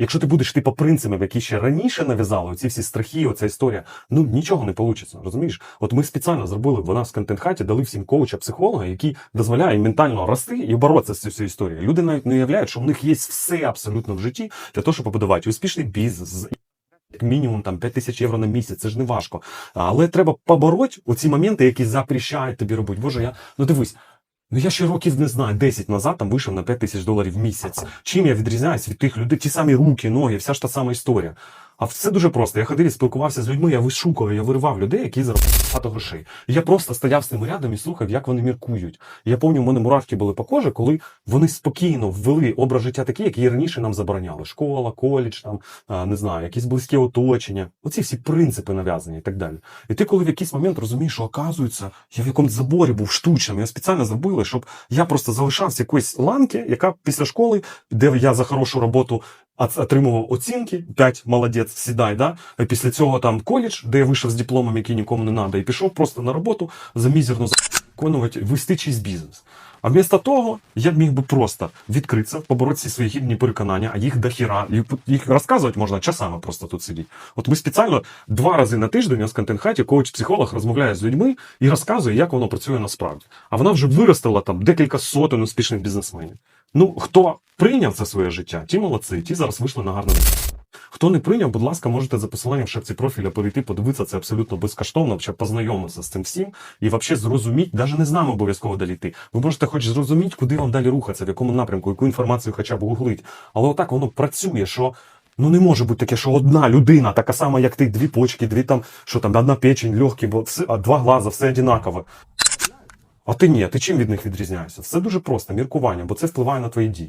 Якщо ти будеш йти по принципам, які ще раніше нав'язали, оці всі страхи, оця історія, ну нічого не вийде, розумієш? От ми спеціально зробили в нас в контент-хаті, дали всім коуча, психолога, який дозволяє ментально рости і боротися з цією історією. Люди навіть не уявляють, що в них є все абсолютно в житті для того, щоб побудувати успішний бізнес. як мінімум там 5 тисяч євро на місяць, це ж не важко. Але треба побороть оці моменти, які запрещають тобі робити. Боже, я ну дивись. Ну я ще років не знаю, 10 назад там вийшов на 5 тисяч доларів в місяць. Чим я відрізняюсь від тих людей, ті самі руки, ноги, вся ж та сама історія. А все дуже просто. Я ходив і спілкувався з людьми, я вишукував, я виривав людей, які заробляють багато грошей. І я просто стояв з ними рядом і слухав, як вони міркують. Я пам'ятаю, в мене мурашки були по кожі, коли вони спокійно ввели образ життя такий, який раніше нам забороняли. Школа, коледж, там не знаю, якісь близьке оточення. Оці всі принципи нав'язані і так далі. І ти, коли в якийсь момент розумієш, що оказується, я в якомусь заборі був штучним, я спеціально зробили, щоб я просто залишався якоїсь ланки, яка після школи, де я за хорошу роботу от- отримував оцінки, 5 молодець, сідай, да? Після цього там коледж, де я вийшов з дипломом, який нікому не треба, і пішов просто на роботу за мізерну виконувати, вести чийсь бізнес. А вмісто того, я б міг би просто відкритися, побороти свої гідні переконання, а їх до хіра. Їх, розказувати можна часами просто тут сидіти. От ми спеціально два рази на тиждень у нас контент-хаті коуч-психолог розмовляє з людьми і розказує, як воно працює насправді. А вона вже виростила там декілька сотень успішних бізнесменів. Ну, хто прийняв це своє життя, ті молодці, ті зараз вийшли на місце. Хто не прийняв, будь ласка, можете за посиланням в шапці профіля перейти, подивитися це абсолютно безкоштовно, щоб познайомитися з цим всім і взагалі зрозуміти, навіть не з нами обов'язково далі йти. Ви можете хоч зрозуміти, куди вам далі рухатися, в якому напрямку, яку інформацію хоча б гуглить. Але отак воно працює, що. Ну не може бути таке, що одна людина, така сама, як ти, дві почки, дві там, що там, одна печень, легкі, бо два глаза, все однаково. А ти ні, ти чим від них відрізняєшся? Все дуже просто, міркування, бо це впливає на твої дії.